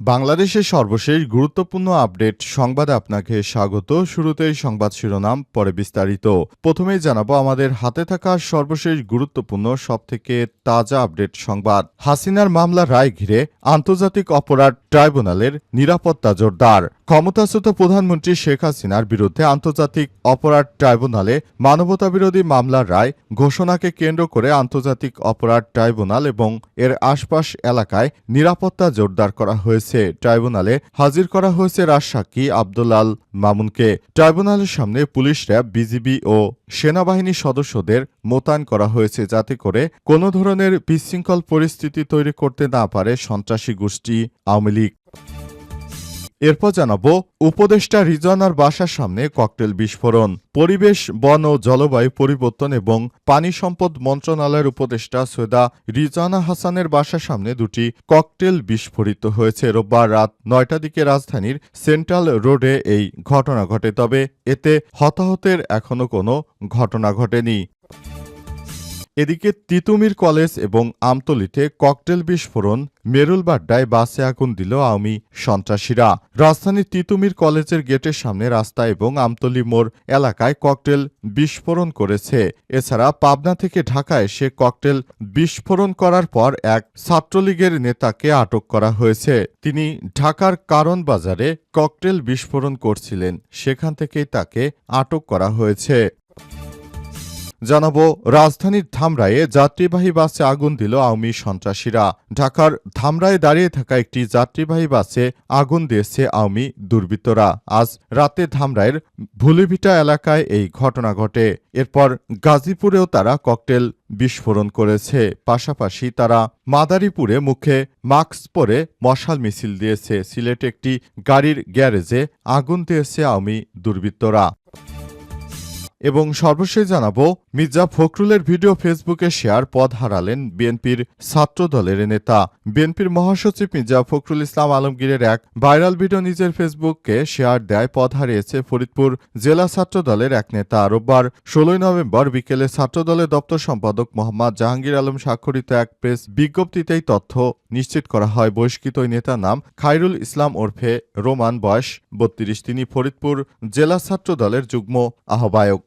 বাংলাদেশের সর্বশেষ গুরুত্বপূর্ণ আপডেট সংবাদে আপনাকে স্বাগত। শুরুতেই সংবাদ শিরোনাম, পরে বিস্তারিত। প্রথমেই জানাব আমাদের হাতে থাকা সর্বশেষ গুরুত্বপূর্ণ, সবথেকে তাজা আপডেট সংবাদ। হাসিনার মামলা রায় ঘিরে আন্তর্জাতিক অপরাধ ট্রাইব্যুনালের নিরাপত্তা জোরদার। ক্ষমতাচ্যুত প্রধানমন্ত্রী শেখ হাসিনার বিরুদ্ধে আন্তর্জাতিক অপরাধ ট্রাইব্যুনালে মানবতাবিরোধী মামলার রায় ঘোষণাকে কেন্দ্র করে আন্তর্জাতিক অপরাধ ট্রাইব্যুনাল এবং এর আশপাশ এলাকায় নিরাপত্তা জোরদার করা হয়েছে। ট্রাইব্যুনালে। হাজির করা হয়েছে রাজসাক্ষী আবদুল্লাল মামুনকে। ট্রাইব্যুনালের সামনে পুলিশ র্যাব, বিজিবি ও সেনাবাহিনী সদস্যদের মোতায়েন করা হয়েছে যাতে করে কোনো ধরনের বিশৃঙ্খল পরিস্থিতি তৈরি করতে না পারে সন্ত্রাসী গোষ্ঠী আওয়ামী লীগ। এরপর জানাব উপদেষ্টা রিজনার বাসার সামনে ককটেল বিস্ফোরণ। পরিবেশ, বন ও জলবায়ু পরিবর্তন এবং পানি সম্পদ মন্ত্রণালয়ের উপদেষ্টা সৈয়দা রিজানা হাসানের বাসার সামনে দুটি ককটেল বিস্ফোরিত হয়েছে। রোববার রাত নয়টা দিকে রাজধানীর সেন্ট্রাল রোডে এই ঘটনা ঘটে, তবে এতে হতাহতের এখনও কোনো ঘটনা ঘটেনি। এদিকে তিতুমির কলেজ এবং আমতলিতে ককটেল বিস্ফোরণ মেরুলবাড্ডায় বাসে আগুন দিল আওয়ামী সন্ত্রাসীরা। রাজধানীর তিতুমির কলেজের গেটের সামনে রাস্তা এবং আমতলি মোড় এলাকায় ককটেল বিস্ফোরণ করেছে। এছাড়া পাবনা থেকে ঢাকা এসে ককটেল বিস্ফোরণ করার পর এক ছাত্রলীগের নেতাকে আটক করা হয়েছে। তিনি ঢাকার কারণ বাজারে ককটেল বিস্ফোরণ করছিলেন, সেখান থেকেই তাকে আটক করা হয়েছে। জানাব, রাজধানীর ধামরায়ে যাত্রীবাহী বাসে আগুন দিল আওয়ামী সন্ত্রাসীরা। ঢাকার ধামরায় দাঁড়িয়ে থাকা একটি যাত্রীবাহী বাসে আগুন দিয়েছে আওয়ামী দুর্বৃত্তরা। আজ রাতে ধামরায়ের ভুলিভিটা এলাকায় এই ঘটনা ঘটে। এরপর গাজীপুরেও তারা ককটেল বিস্ফোরণ করেছে। পাশাপাশি তারা মাদারীপুরে মুখে মাস্ক পরে মশাল মিছিল দিয়েছে। সিলেট একটি গাড়ির গ্যারেজে আগুন দিয়েছে আওয়ামী দুর্বৃত্তরা। এবং সর্বশেষ জানাব, মির্জা ফখরুলের ভিডিও ফেসবুকে শেয়ার পদ হারালেন বিএনপির ছাত্র দলের নেতা। বিএনপির মহাসচিব মির্জা ফখরুল ইসলাম আলমগীরের এক ভাইরাল ভিডিও নিজের ফেসবুককে শেয়ার দেয় পদ হারিয়েছে ফরিদপুর জেলা ছাত্র দলের এক নেতা। রোববার ষোলোই নভেম্বর বিকেলে ছাত্র দলের দপ্তর সম্পাদক মোহাম্মদ জাহাঙ্গীর আলম স্বাক্ষরিত এক প্রেস বিজ্ঞপ্তিতেই তথ্য নিশ্চিত করা হয়। বহিষ্কৃত নেতার নাম খাইরুল ইসলাম ওরফে রোমান, বয়স বত্রিশ। তিনি ফরিদপুর জেলা ছাত্র দলের যুগ্ম আহ্বায়ক।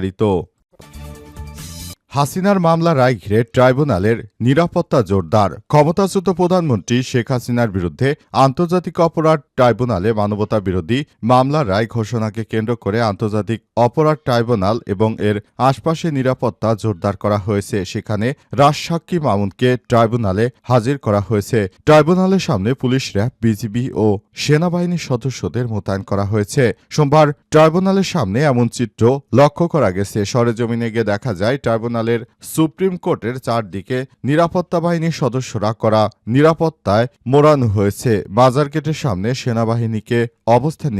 人と হাসিনার মামলা রায় ঘিরে ট্রাইব্যুনালের নিরাপত্তা জোরদার। ক্ষমতাচ্যুত প্রধানমন্ত্রী শেখ হাসিনার বিরুদ্ধে আন্তর্জাতিক অপরাধ ট্রাইব্যুনালে মানবতা বিরোধী মামলার রায় ঘোষণাকে কেন্দ্র করে আন্তর্জাতিক অপরাধ ট্রাইব্যুনাল এবং এর আশপাশে নিরাপত্তা জোরদার করা হয়েছে। সেখানে রাজসাক্ষী মামুনকে ট্রাইব্যুনালে হাজির করা হয়েছে। ট্রাইব্যুনালের সামনে পুলিশ র্যাব, বিজিবি ও সেনাবাহিনীর সদস্যদের মোতায়েন করা হয়েছে। সোমবার ট্রাইব্যুনালের সামনে এমন চিত্র লক্ষ্য করা গেছে। সরেজমিনে গিয়ে দেখা যায়, ট্রাইব্যুনাল ট্রাইব্যুনালের সুপ্রিম কোর্টের চারদিকে নিরাপত্তা বাহিনীর সদস্যরা করা নিরাপত্তায় মোড়ানো হয়েছে। বাজার গেটের সামনে সেনাবাহিনীকে অবস্থান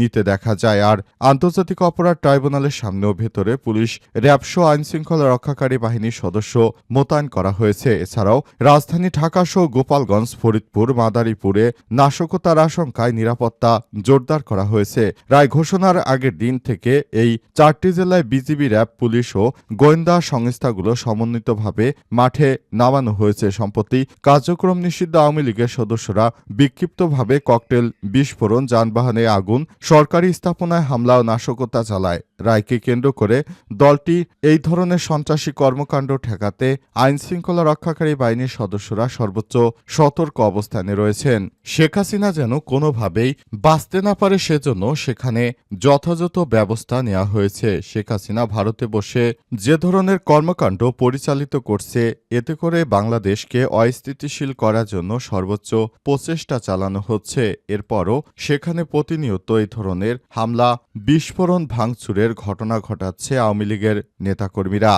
নিতে দেখা যায়। আর আন্তর্জাতিক অপরাধ ট্রাইব্যুনালের সামনে ও ভেতরে পুলিশ র্যাবসো আইনশৃঙ্খলা রক্ষাকারী বাহিনীর সদস্য মোতায়েন করা হয়েছে। এছাড়াও রাজধানী ঢাকা সহ গোপালগঞ্জ, ফরিদপুর, মাদারীপুরে নাশকতার আশঙ্কায় নিরাপত্তা জোরদার করা হয়েছে। রায় ঘোষণার আগের দিন থেকে এই চারটি জেলায় বিজিবি র্যাব, পুলিশ ও গোয়েন্দা সংস্থাগুলো সমন্বিতভাবে মাঠে নামানো হয়েছে। সম্প্রতি কার্যক্রম নিষিদ্ধ আওয়ামী লীগের সদস্যরা বিক্ষিপ্তভাবে ককটেল বিস্ফোরণ, যানবাহনে আগুন, সরকারি স্থাপনায় হামলা ও নাশকতা চালায়। রায়কে কেন্দ্র করে দলটি এই ধরনের সন্ত্রাসী কর্মকাণ্ড ঠেকাতে আইন শৃঙ্খলা রক্ষাকারী বাহিনীর সদস্যরা সর্বোচ্চ সতর্ক অবস্থানে রয়েছেন। শেখ হাসিনা যেন কোনোভাবেই বাঁচতে না পারে সেজন্য সেখানে যথাযথ ব্যবস্থা নেওয়া হয়েছে। শেখ হাসিনা ভারতে বসে যে ধরনের কর্মকাণ্ড পরিচালিত করছে। এতে করে বাংলাদেশকে অস্থিতিশীল করার জন্য সর্বোচ্চ প্রচেষ্টা চালানো হচ্ছে। এরপরও সেখানে প্রতিনিয়ত এই ধরনের হামলা, বিস্ফোরণ, ভাঙচুরের ঘটনা ঘটাচ্ছে আওয়ামী লীগের নেতাকর্মীরা।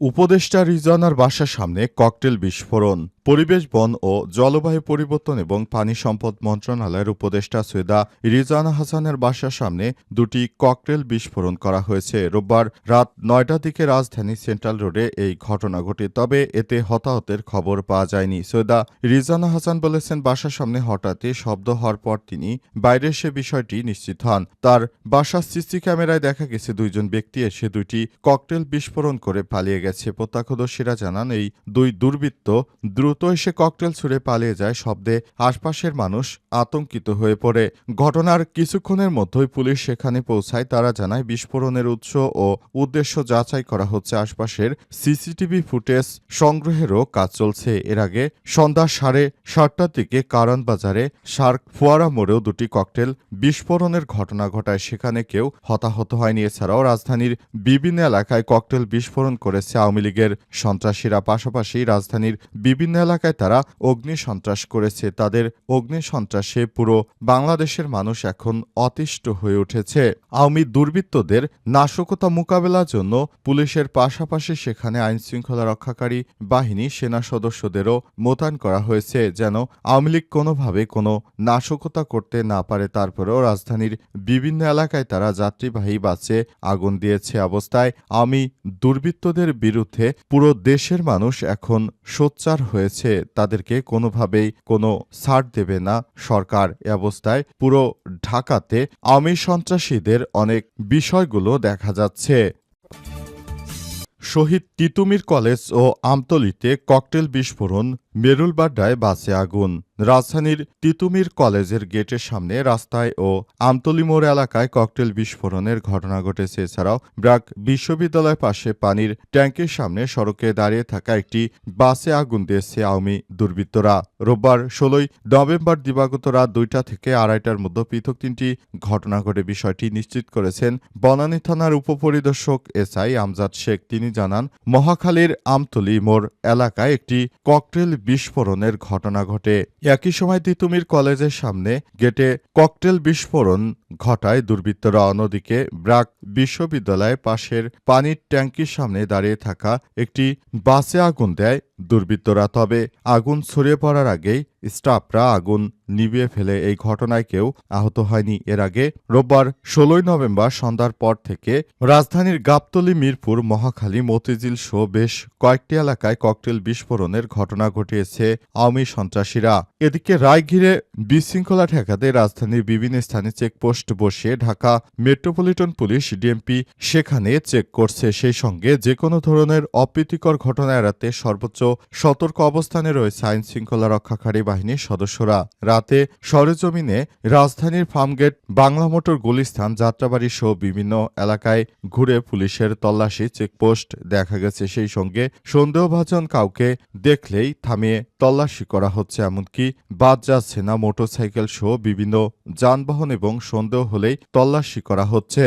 উপদেষ্টা রিজনার বাসার সামনে ককটেল বিস্ফোরণ। পরিবেশ, বন ও জলবায়ু পরিবর্তন এবং পানি সম্পদ মন্ত্রণালয়ের উপদেষ্টা সৈয়দা রিজানা হাসানের বাসার সামনে দুটি ককটেল বিস্ফোরণ করা হয়েছে। রোববার রাত নয়টার দিকে রাজধানী সেন্ট্রাল রোডে এই ঘটনা ঘটে, তবে এতে হতাহতের খবর পাওয়া যায়নি। সৈয়দা রিজানা হাসান বলেছেন, বাসার সামনে হঠাৎই শব্দ হওয়ার পর তিনি বাইরে এসে বিষয়টি নিশ্চিত হন। তার বাসার সিসি ক্যামেরায় দেখা গেছে, দুইজন ব্যক্তি এসে দুইটি ককটেল বিস্ফোরণ করে পালিয়ে গেছে। প্রত্যক্ষদর্শীরা জানান, এই দুই দুর্বৃত্ত দ্রুত এসে ককটেল ছুড়ে পালিয়ে যায় শব্দে আশপাশের মানুষ আতঙ্কিত হয়ে পড়ে। ঘটনার কিছুক্ষণের মধ্যেই পুলিশ সেখানে পৌঁছায়। তারা জানায়, বিস্ফোরণের উৎস ও উদ্দেশ্য যাচাই করা হচ্ছে। আশপাশের সিসিটিভি ফুটেজ সংগ্রহেরও কাজ চলছে। এর আগে সন্ধ্যা সাড়ে সাতটার দিকে কারণ বাজারে শার্ক ফোয়ারা মোড়েও দুটি ককটেল বিস্ফোরণের ঘটনা ঘটায়। সেখানে কেউ হতাহত হয়নি। এছাড়াও রাজধানীর বিভিন্ন এলাকায় ককটেল বিস্ফোরণ করেছে আওয়ামী লীগের সন্ত্রাসীরা। পাশাপাশি রাজধানীর বিভিন্ন এলাকায় তারা অগ্নি সন্ত্রাস করেছে। তাদের অগ্নি সন্ত্রাসে পুরো বাংলাদেশের মানুষ এখন অতিষ্ঠ হয়ে উঠেছে। আওয়ামী দুর্বৃত্তদের নাশকতা মোকাবেলার জন্য পুলিশের পাশাপাশি সেখানে আইনশৃঙ্খলা রক্ষাকারী বাহিনী সেনা সদস্যদেরও মোতায়েন করা হয়েছে যেন আওয়ামী লীগ কোনোভাবে কোনো নাশকতা করতে না পারে। তারপরেও রাজধানীর বিভিন্ন এলাকায় তারা যাত্রীবাহী বাসে আগুন দিয়েছে অবস্থায়। আওয়ামী দুর্বৃত্তদের বিরুদ্ধে পুরো দেশের মানুষ এখন সোচ্চার হয়েছে। তাদেরকে কোনোভাবেই কোনো ছাড় দেবে না সরকার এ অবস্থায় পুরো ঢাকাতে আওয়ামী সন্ত্রাসীদের অনেক বিষয়গুলো দেখা যাচ্ছে। শহীদ তিতুমির কলেজ ও আমতলিতে ককটেল বিস্ফোরণ মেরুলবাড্ডায় বাসে আগুন। রাজধানীর তিতুমির কলেজের গেটের সামনে রাস্তায় ও আমতলি মোড় এলাকায় ককটেল বিস্ফোরণের ঘটনা ঘটেছে। এছাড়াও ব্রাক বিশ্ববিদ্যালয় পাশে পানির ট্যাঙ্কের সামনে সড়কে দাঁড়িয়ে থাকা একটি বাসে আগুন দিয়েছে আওয়ামী দুর্বৃত্তরা। রোববার ষোলোই নভেম্বর দিবাগত রাত দুইটা থেকে আড়াইটার মধ্যে পৃথক তিনটি ঘটনা ঘটে। বিষয়টি নিশ্চিত করেছেন বনানী থানার উপপরিদর্শক এসআই আমজাদ শেখ। তিনি জানান, মহাখালীর আমতলি মোড় এলাকায় একটি ককটেল বিস্ফোরণের ঘটনা ঘটে। একই সময় তিতুমির কলেজের সামনে গেটে ককটেল বিস্ফোরণ ঘটায় দুর্বৃত্তরা। অন্যদিকে ব্রাক বিশ্ববিদ্যালয় পাশের পানির ট্যাঙ্কির সামনে দাঁড়িয়ে থাকা একটি বাসে আগুন দেয় দুর্বৃত্তরা তবে আগুন ছড়িয়ে পড়ার আগেই স্টাফরা আগুন নিভিয়ে ফেলে এই ঘটনায় কেউ আহত হয়নি। এর আগে রোববার ষোলোই নভেম্বর সন্ধ্যার পর থেকে রাজধানীর গাবতলী, মিরপুর, মহাখালী, মতিঝিল সহ বেশ কয়েকটি এলাকায় ককটেল বিস্ফোরণের ঘটনা ঘটিয়েছে আওয়ামী সন্ত্রাসীরা। এদিকে রায় ঘিরে বিশৃঙ্খলা ঠেকাতে রাজধানীর বিভিন্ন স্থানে চেকপোস্ট বসিয়ে ঢাকা মেট্রোপলিটন পুলিশ ডিএমপি সেখানে চেক করছে। সেই সঙ্গে যে কোনো ধরনের অপ্রীতিকর ঘটনা এড়াতে সর্বোচ্চ সতর্ক অবস্থানে রয়েছে আইন শৃঙ্খলা রক্ষাকারী বাহিনীর সদস্যরা। রাতে সরেজমিনে রাজধানীর ফার্মগেট বাংলা মোটর গুলিস্তান যাত্রাবাড়ি সহ বিভিন্ন এলাকায় ঘুরে পুলিশের তল্লাশি চেকপোস্ট দেখা গেছে। সেই সঙ্গে সন্দেহভাজন কাউকে দেখলেই থামিয়ে তল্লাশি করা হচ্ছে। এমনকি বাদ যাচ্ছে না মোটরসাইকেল সহ বিভিন্ন যানবাহন এবং সন্দেহ হলেই তল্লাশি করা হচ্ছে।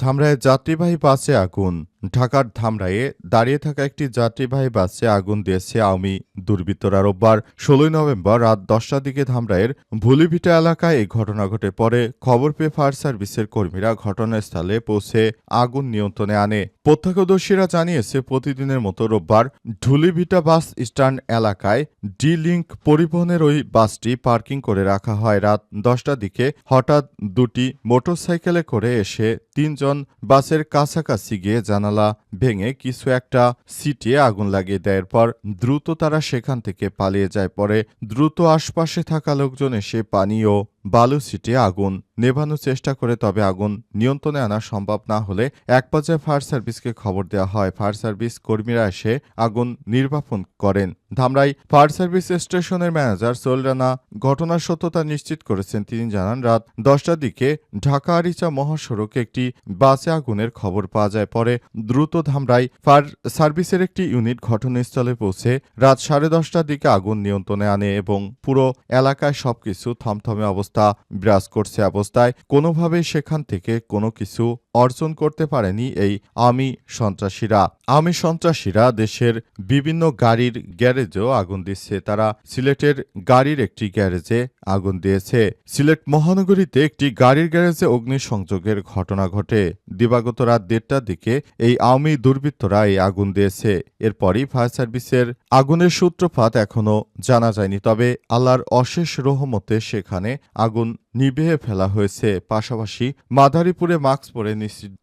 ধামরায় যাত্রীবাহী বাসে আগুন। ঢাকার ধামরাইয়ে দাঁড়িয়ে থাকা একটি যাত্রীবাহী বাসে আগুন দিয়েছে আওয়ামী দুর্বৃত্তরা। রোববার ষোলোই নভেম্বর রাত দশটার দিকে ধামরাইয়ের ভুলিভিটা এলাকায় এই ঘটনা ঘটে পরে খবর পেয়ে ফায়ার সার্ভিসের কর্মীরা ঘটনাস্থলে পৌঁছে আগুন নিয়ন্ত্রণে আনে। প্রত্যক্ষদর্শীরা জানিয়েছে, প্রতিদিনের মতো রোববার ঢুলিভিটা বাস স্ট্যান্ড এলাকায় ডি লিঙ্ক পরিবহনের ওই বাসটি পার্কিং করে রাখা হয়। রাত দশটার দিকে হঠাৎ দুটি মোটরসাইকেলে করে এসে তিনজন বাসের কাছাকাছি গিয়ে জানালা ভেঙে কিছু একটা সিটে আগুন লাগিয়ে দেয়ের পর দ্রুত তারা সেখান থেকে পালিয়ে যায়। পরে দ্রুত আশপাশে থাকা লোকজন এসে পানি ও বালু সিটিয়ে আগুন নেভানোর চেষ্টা করে, তবে আগুন নিয়ন্ত্রণে আনা সম্ভব না হলে এক পর্যায়ে ফায়ার সার্ভিসকে খবর দেওয়া হয়। ফায়ার সার্ভিস কর্মীরা এসে আগুন নির্বাপন করেন। ধামরাই ফায়ার সার্ভিস স্টেশনের ম্যানেজার সোল রানা ঘটনার সত্যতা নিশ্চিত করেছেন। তিনি জানান, রাত দশটার দিকে ঢাকা আরিচা মহাসড়কে একটি বাসে আগুনের খবর পাওয়া যায়। পরে দ্রুত ধামরাই ফায়ার সার্ভিসের একটি ইউনিট ঘটনাস্থলে পৌঁছে রাত সাড়ে দশটার দিকে আগুন নিয়ন্ত্রণে আনে এবং পুরো এলাকায় সবকিছু থমথমে অবস্থা বিরাজ করছে। অবস্থায় কোনোভাবে সেখান থেকে কোনো কিছু অর্জন করতে পারেনি এই আমি সন্ত্রাসীরা। আমি সন্ত্রাসীরা দেশের বিভিন্ন গাড়ির গ্যারেজেও আগুন দিচ্ছে। তারা সিলেটের গাড়ির একটি গ্যারেজে আগুন দিয়েছে। সিলেট মহানগরীতে একটি গাড়ির গ্যারেজে অগ্নিসংযোগের ঘটনা ঘটে। দিবাগত রাত দেড়টার দিকে এই আওয়ামী দুর্বৃত্তরা এই আগুন দিয়েছে। এরপরই ফায়ার সার্ভিসের আগুনের সূত্রপাত এখনও জানা যায়নি। তবে আল্লাহর অশেষ রহমতে সেখানে আগুন নিভিয়ে ফেলা হয়েছে। পাশাপাশি মাদারীপুরে মাস্ক পরে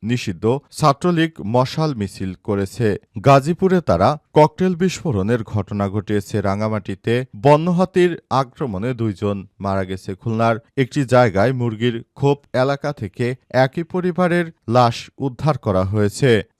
নিষিদ্ধ ছাত্রলীগ মশাল মিছিল করেছে। গাজীপুরে তারা ককটেল বিস্ফোরণের ঘটনা ঘটিয়েছে। রাঙামাটিতে বন্যহাতির আক্রমণে দুইজন মারা গেছে। খুলনার একটি জায়গায় মুরগির খোপ এলাকা থেকে একই পরিবারের লাশ উদ্ধার করা হয়েছে।